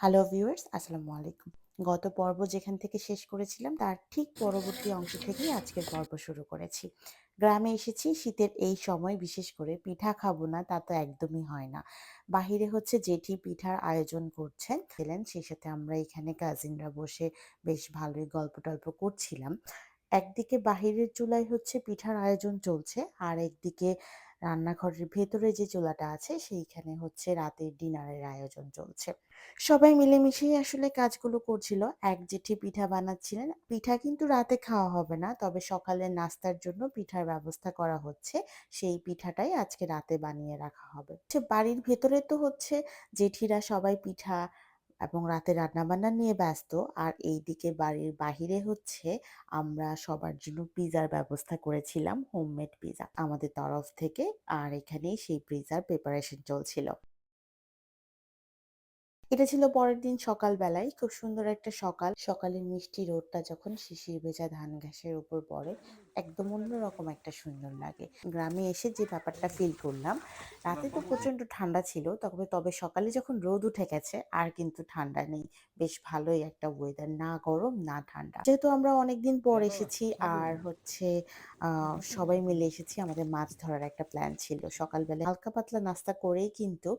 Hello viewers আসসালামু আলাইকুম। গত পর্ব যেখান থেকে শেষ করেছিলাম, তার ঠিক পরবর্তী অংশ থেকেই আজকের পর্ব শুরু করেছি। গ্রামে এসেছি, শীতের এই সময় বিশেষ করে পিঠা খাব না, তা তো একদমই হয় না। বাহিরে হচ্ছে জেঠি পিঠার আয়োজন করছেন ছিলেন সেই সাথে আমরা এখানে কাজিনরা বসে বেশ ভালোই গল্প টল্প করছিলাম। একদিকে বাহিরের চুলায় হচ্ছে পিঠার আয়োজন চলছে, আর একদিকে রান্নাঘরের ভেতরে যে চুলাটা আছে, সেইখানে হচ্ছে রাতের ডিনারের আয়োজন চলছে। সবাই মিলেমিশেই আসলে কাজগুলো করছিল। এক জেঠি পিঠা বানাচ্ছিলেন। পিঠা কিন্তু রাতে খাওয়া হবে না, তবে সকালের নাস্তার জন্য পিঠার ব্যবস্থা করা হচ্ছে। সেই পিঠাটাই আজকে রাতে বানিয়ে রাখা হবে। বাড়ির ভেতরে তো হচ্ছে জেঠিরা সবাই পিঠা এবং রাতে রান্নাবান্না নিয়ে ব্যস্ত। আর এই দিকে বাড়ির বাহিরে হচ্ছে আমরা সবার জন্য পিজার ব্যবস্থা করেছিলাম হোমমেড পিজা আমাদের তরফ থেকে। আর এখানেই সেই পিজার প্রিপারেশন চলছিল। এটা ছিল পরের দিন সকালবেলায়। খুব সুন্দর একটা সকাল। সকালের মিষ্টি রোদটা যখন শিশির ভেজা ধান ঘাসের উপর পড়ে, একদম অন্যরকম একটা সুন্দর লাগে। গ্রামে এসে যে ব্যাপারটা ফিল করলাম, রাতে তো প্রচণ্ড ঠান্ডা ছিল, তবে তবে সকালে যখন রোদ উঠে গেছে, আর কিন্তু ঠান্ডা নেই। বেশ ভালোই একটা ওয়েদার না গরম, না ঠান্ডা। যেহেতু আমরা অনেকদিন পর এসেছি, আর হচ্ছে সবাই মিলে এসেছি, আমাদের মাছ ধরার একটা প্ল্যান ছিল। সকালবেলা হালকা পাতলা নাস্তা করেই কিন্তু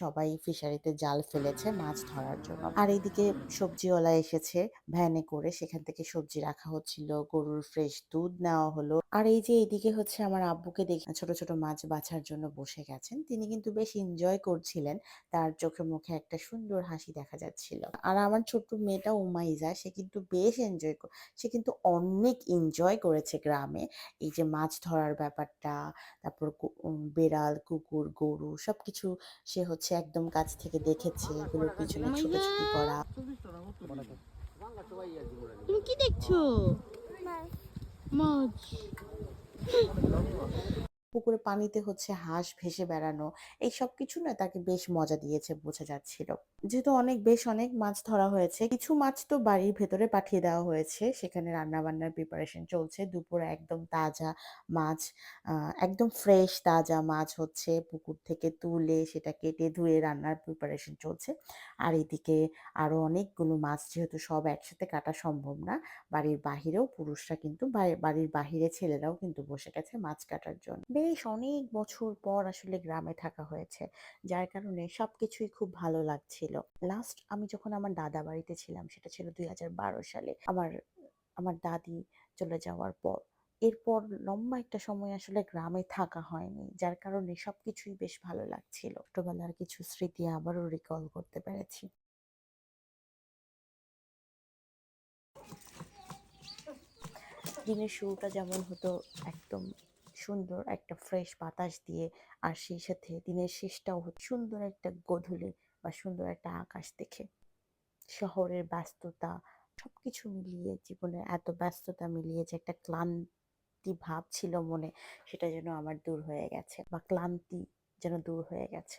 সবাই ফিশারিতে জাল ফেলেছে। মাছ ধরার জন্য। আর এইদিকে সবজিওয়ালা এসেছে ভ্যানে করে। সেখান থেকে সবজি রাখা হচ্ছিল, গরুর ফ্রেশ দুধ নেওয়া হলো। আর এই যে এইদিকে হচ্ছে আমার আব্বুকে দেখে ছোট ছোট মাছ বাছার জন্য বসে গেছেন। তিনি কিন্তু বেশ এনজয় করছিলেন। তার চোখে মুখে একটা সুন্দর হাসি দেখা যাচ্ছিল। আর আমার ছোট্ট মেয়েটা উমাইজা, সে কিন্তু বেশ এনজয় সে কিন্তু অনেক এনজয় করেছে গ্রামে। এই যে মাছ ধরার ব্যাপারটা, তারপর বেড়াল, কুকুর, গরু, সবকিছু সে হচ্ছে একদম কাছ থেকে দেখেছে। এগুলোর পিছনে ছোটাছুটি করা? তুমি কি দেখছ? মাছ পুকুরে পানিতে হচ্ছে হাঁস ভেসে বেড়ানো, এই সব কিছু না তাকে বেশ মজা দিয়েছে বোঝা যাচ্ছিল। যেহেতু অনেক, বেশ অনেক মাছ ধরা হয়েছে, কিছু মাছ তো বাড়ির ভেতরে পাঠিয়ে দেওয়া হয়েছে। সেখানে রান্না বান্নার প্রিপারেশন চলছে, দুপুরে একদম তাজা মাছ একদম ফ্রেশ তাজা মাছ হচ্ছে, পুকুর থেকে তুলে সেটা কেটে ধুয়ে রান্নার প্রিপারেশন চলছে। আর এদিকে আরও অনেকগুলো মাছ যেহেতু সব একসাথে কাটা সম্ভব না, বাড়ির বাহিরেও পুরুষরা কিন্তু বাড়ি- বাড়ির বাহিরে ছেলেরাও কিন্তু বসে গেছে মাছ কাটার জন্য। বেশ অনেক বছর পর আসলে গ্রামে থাকা হয়েছে। যার কারণে সবকিছুই খুব ভালো লাগছিল। লাস্ট আমি যখন আমার দাদা বাড়িতে ছিলাম, সেটা ছিল দুই হাজার বারো সালে। আমার আমার দাদি চলে যাওয়ার পর। এরপর লম্বা একটা সময় আসলে গ্রামে থাকা হয়নি, যার কারণে সবকিছুই বেশ ভালো লাগছিল। ছোটবেলার কিছু স্মৃতি আবারও রিকল করতে পেরেছি। দিনের শুরুটা যেমন হতো একদম সুন্দর একটা ফ্রেশ বাতাস দিয়ে আর সেই সাথে দিনের শেষটাও সুন্দর একটা গধূলি বা সুন্দর একটা আকাশ দেখে। শহরের ব্যস্ততা সব কিছু মিলিয়ে জীবনের এত ব্যস্ততা মিলিয়ে যে একটা ক্লান্তি ভাব ছিল মনে, সেটা যেন আমার দূর হয়ে গেছে বা ক্লান্তি যেন দূর হয়ে গেছে।